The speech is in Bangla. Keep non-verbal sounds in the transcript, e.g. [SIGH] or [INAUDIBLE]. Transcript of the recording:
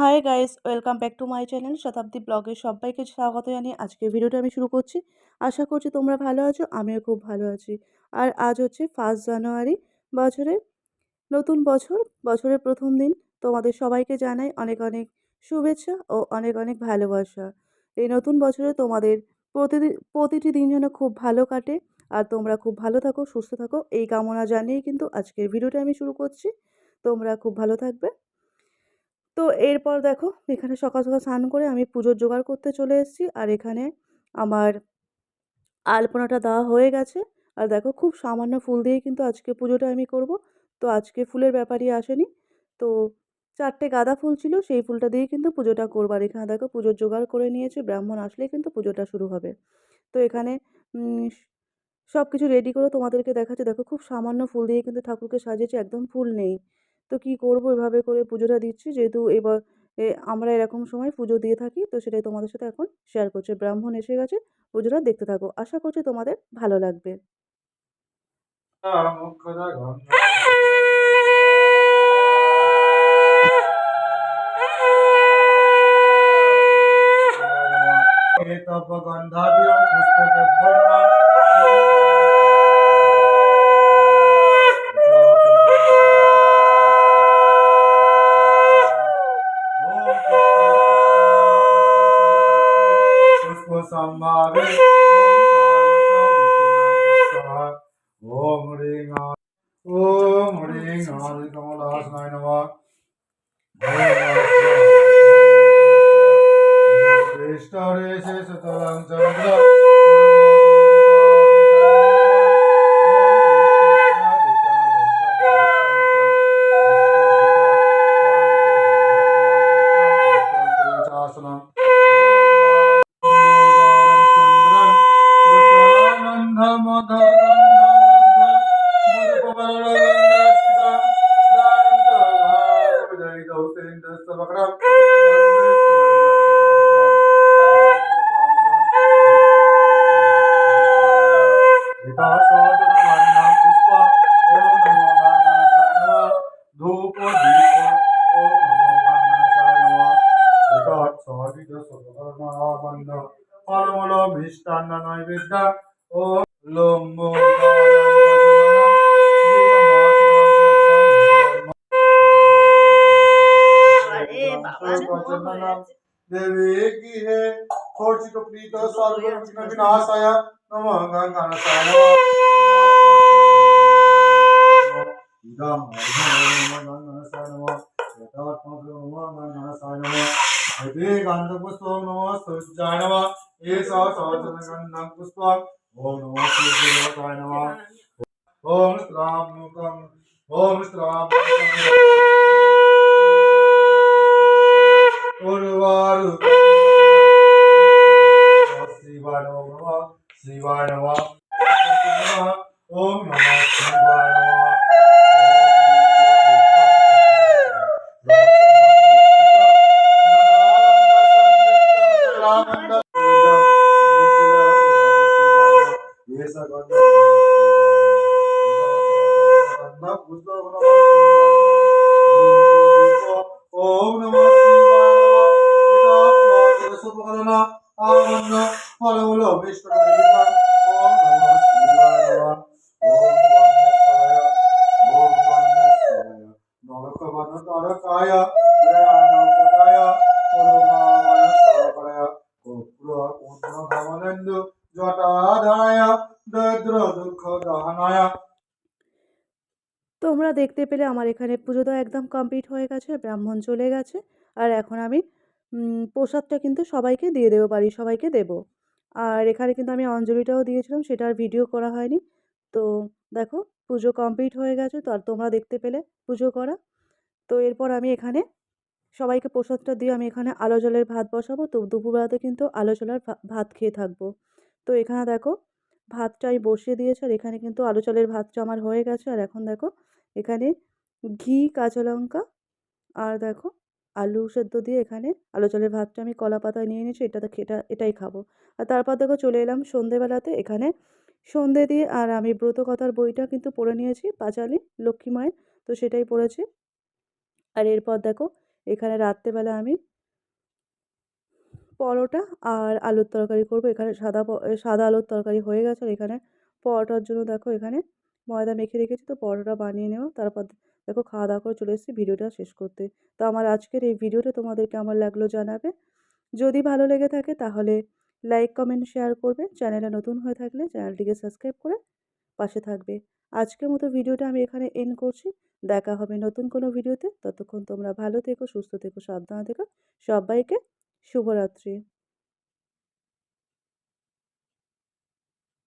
Hi guys welcome back to my channel Shatabdi ব্লগে সবাইকে স্বাগত জানিয়ে আজকের ভিডিওটা আমি শুরু করছি। আশা করছি তোমরা ভালো আছো, আমিও খুব ভালো আছি। আর আজ হচ্ছে ফার্স্ট জানুয়ারি বছরের নতুন বছর, বছরের প্রথম দিন। তোমাদের সবাইকে জানাই অনেক অনেক শুভেচ্ছা ও অনেক অনেক ভালোবাসা। এই নতুন বছরে তোমাদের প্রতিদিন প্রতিটি দিন যেন খুব ভালো কাটে। আর তোমরা খুব ভালো থাকো, সুস্থ থাকো, এই কামনা জানিয়েই কিন্তু আজকের ভিডিওটা আমি শুরু করছি। তোমরা খুব ভালো থাকবে। তো এরপর দেখো এখানে সকাল সকাল স্নান করে আমি পুজোর জোগাড় করতে চলে এসেছি। আর এখানে আমার আলপনাটা দেওয়া হয়ে গেছে। আর দেখো খুব সামান্য ফুল দিয়েই কিন্তু আজকে পুজোটা আমি করব। তো আজকে ফুলের ব্যাপারই আসেনি। তো চারটে গাঁদা ফুল ছিল, সেই ফুলটা দিয়েই কিন্তু পুজোটা করবার এখানে দেখো পুজোর জোগাড় করে নিয়েছে, ব্রাহ্মণ আসলেই কিন্তু পুজোটা শুরু হবে। তো এখানে সব কিছু রেডি করে তোমাদেরকে দেখাচ্ছে। দেখো খুব সামান্য ফুল দিয়ে কিন্তু ঠাকুরকে সাজিয়েছে, একদম ফুল নেই। তো কি করব? এভাবে করে পুজোটা দিচ্ছি। যেহেতু এবার আমরা এরকম সময় পুজো দিয়ে থাকি তো সেটাই তোমাদের সাথে এখন শেয়ার করছি। ব্রাহ্মণ এসে গেছে পুজোটা দেখতে থাকো। আশা করছি তোমাদের ভালো লাগবে। [LAUGHS] তপগন্ধাভ্য পুস্তকে まる。オリンガル、オムリンガル、ガムラスナイノ。মিষ্টান্ন নৈবেদ্য ও লম্ব দেবী গৃহে খর্চিত প্রীত সর্ববিঘ্ন বিনাশায় নমঃ গঙ্গানাশায় নমঃ ইদম গঙ্গানাশায় নমঃ यथात्मनमः नमः हृदे गन्धपुष्पं नमः सूर्याय नमः एषा सहस्रगन्धं पुष्पम् ॐ नमः सूर्यदेवताय नमः ॐ श्रामुकम् ॐ श्रामुकम् उर्वारु शिवाय नमः शिवाय नमः ॐ नमः शिवाय नमः Oh. দেখতে পেলে আমার এখানে পুজো দেওয়া একদম কমপ্লিট হয়ে গেছে, ব্রাহ্মণ চলে গেছে। আর এখন আমি প্রসাদটা কিন্তু সবাইকে দিয়ে দেবো, বাড়ির সবাইকে দেব। আর এখানে কিন্তু আমি অঞ্জলিটাও দিয়েছিলাম সেটার ভিডিও করা হয়নি। তো দেখো, পুজো কমপ্লিট হয়ে গেছে, তো আর তোমরা দেখতে পেলে পুজো করা। তো এরপর আমি এখানে সবাইকে প্রসাদটা দিয়ে আমি এখানে আলো জলের ভাত বসাবো, তো দুপুরবেলাতে কিন্তু আলো জলের ভাত খেয়ে থাকব। তো এখানে দেখো, ভাতটা আমি বসিয়ে দিয়েছি, আর এখানে কিন্তু আলু চালের ভাতটা আমার হয়ে গেছে। আর এখন দেখো এখানে ঘি, কাঁচা লঙ্কা আর দেখো আলু সেদ্ধ দিয়ে এখানে আলু চালের ভাতটা আমি কলা পাতায় নিয়ে নিয়েছি এটাতে এটা, এটাই খাব। আর তারপর দেখো চলে এলাম সন্ধেবেলাতে, এখানে সন্ধে দিয়ে, আর আমি ব্রতকথার বইটা কিন্তু পড়ে নিয়েছি, পাঁচালি, লক্ষ্মী মায়ের, তো সেটাই পড়েছি। আর এরপর দেখো এখানে রাত্রেবেলা আমি পরোটা আর আলুর তরকারি করব, এখানে সাদা সাদা আলুর তরকারি হয়ে গেছে, আর এখানে পরোটার জন্য দেখো এখানে ময়দা মেখে রেখেছি তো পরোটা বানিয়ে নেওয়া তারপর দেখো খাওয়া দাওয়া করে চলে এসেছি, ভিডিওটা শেষ করতে। তো আমার আজকের এই ভিডিওটা তোমাদের কেমন লাগল জানাবে? যদি ভালো লেগে থাকে তাহলে লাইক কমেন্ট শেয়ার করবে। চ্যানেলে নতুন হয়ে থাকলে চ্যানেলটিকে সাবস্ক্রাইব করে পাশে থাকবে। আজকের মতো ভিডিওটা আমি এখানে এন্ড করছি। দেখা হবে নতুন কোনো ভিডিওতে। ততক্ষণ তোমরা ভালো থেকো, সুস্থ থেকো, সাবধানে থেকো। সবাইকে শুভরাত্রি।